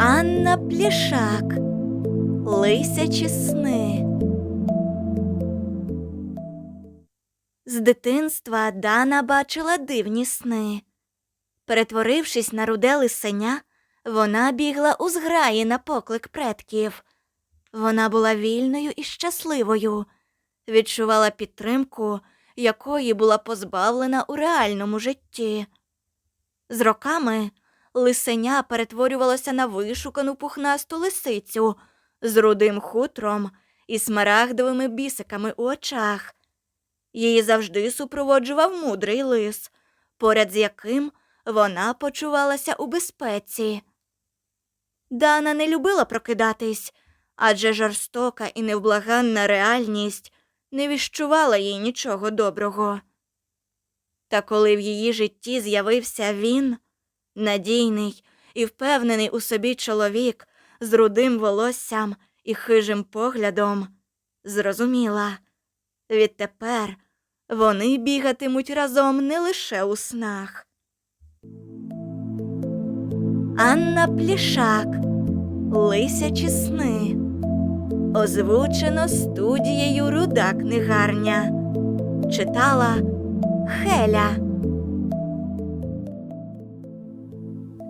Анна Плішак. Лисячі сни. З дитинства Дана бачила дивні сни. Перетворившись на руде лисеня, вона бігла у зграї на поклик предків. Вона була вільною і щасливою, відчувала підтримку, якої була позбавлена у реальному житті. З роками лисеня перетворювалося на вишукану пухнасту лисицю з рудим хутром і смарагдовими бісиками у очах. Її завжди супроводжував мудрий лис, поряд з яким вона почувалася у безпеці. Дана не любила прокидатись, адже жорстока і невблаганна реальність не віщувала їй нічого доброго. Та коли в її житті з'явився він, надійний і впевнений у собі чоловік з рудим волоссям і хижим поглядом, зрозуміла відтепер вони бігатимуть разом не лише у снах. Анна Плішак Лисячі сни. Озвучено студією Руда книгарня. Читала Хеля.